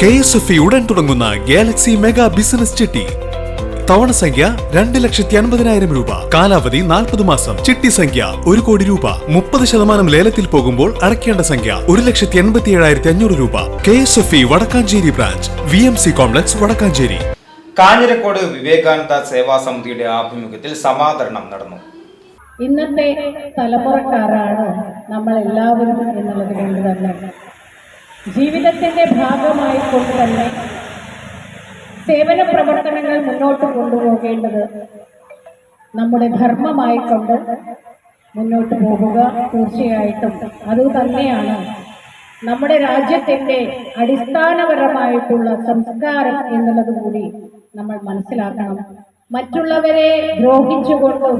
K S F E ഉടൻ തുടങ്ങുന്ന Galaxy mega business ചിട്ടി. തവണ സംഖ്യ രണ്ട് ലക്ഷത്തി അൻപതിനായിരം രൂപ. കാലാവധി നാൽപ്പത് മാസം. ചിട്ടി സംഖ്യ ഒരു കോടി രൂപ. മുപ്പത് ശതമാനം ലേലത്തിൽ പോകുമ്പോൾ അടയ്ക്കേണ്ട സംഖ്യ ഒരു ലക്ഷത്തി എൺപത്തി ഏഴായിരത്തി അഞ്ഞൂറ് രൂപ. K S F E Vadakkanchery branch. V M C complex Vadakkanchery. Kanjirakode Vivekananda Seva സമിതിയുടെ ആഭിമുഖ്യത്തിൽ സമാദരണം നടന്നു. ഇന്നത്തെ തലമുറക്കാരാണ് നമ്മൾ എല്ലാവരും എന്നുള്ളത് കൊണ്ട് തന്നെ. ജീവിതത്തിന്റെ ഭാഗമായി കൊണ്ട് തന്നെ സേവന പ്രവർത്തനങ്ങൾ മുന്നോട്ട് കൊണ്ടുപോകേണ്ടത് നമ്മുടെ ധർമ്മമായിക്കൊണ്ട് മുന്നോട്ട് പോകുക തീർച്ചയായിട്ടും. അത് തന്നെയാണ് നമ്മുടെ രാജ്യത്തിന്റെ അടിസ്ഥാനപരമായിട്ടുള്ള സംസ്കാരം എന്നുള്ളത് കൂടി നമ്മൾ മനസ്സിലാക്കണം. മറ്റുള്ളവരെ ദ്രോഹിച്ചുകൊണ്ടും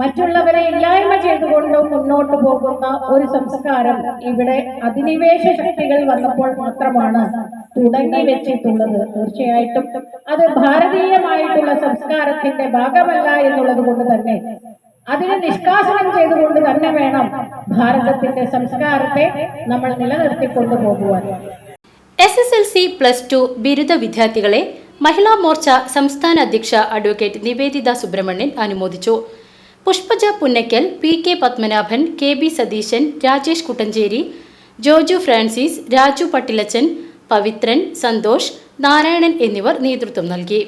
മറ്റുള്ളവരെ ഇല്ലായ്മ ചെയ്തുകൊണ്ട് മുന്നോട്ട് പോകുന്ന ഒരു സംസ്കാരം ഇവിടെ അധിനിവേശ ശക്തികൾ വന്നപ്പോൾ മാത്രമാണ് തുടങ്ങി വെച്ചിട്ടുള്ളത്. തീർച്ചയായിട്ടും അത് ഭാരതീയമായിട്ടുള്ള സംസ്കാരത്തിന്റെ ഭാഗമല്ല എന്നുള്ളത് കൊണ്ട് തന്നെ. അതിനെ നിഷ്കാസനം ചെയ്തുകൊണ്ട് തന്നെ വേണം ഭാരതത്തിന്റെ സംസ്കാരത്തെ നമ്മൾ നിലനിർത്തിക്കൊണ്ടു പോകുവാൻ. S S L C plus two ബിരുദ വിദ്യാർത്ഥികളെ മഹിളാ മോർച്ച സംസ്ഥാന അധ്യക്ഷ അഡ്വക്കേറ്റ് നിവേദിത സുബ്രഹ്മണ്യൻ അനുമോദിച്ചു. Pushpaja Punnakkal P K Padmanabhan K B Satheesan Rajesh Kuttancheri Joju Francis Raju Pattilachan Pavithran Santhosh Narayanan എന്നിവർ നേതൃത്വം നൽകി.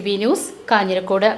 V news Kanjirakode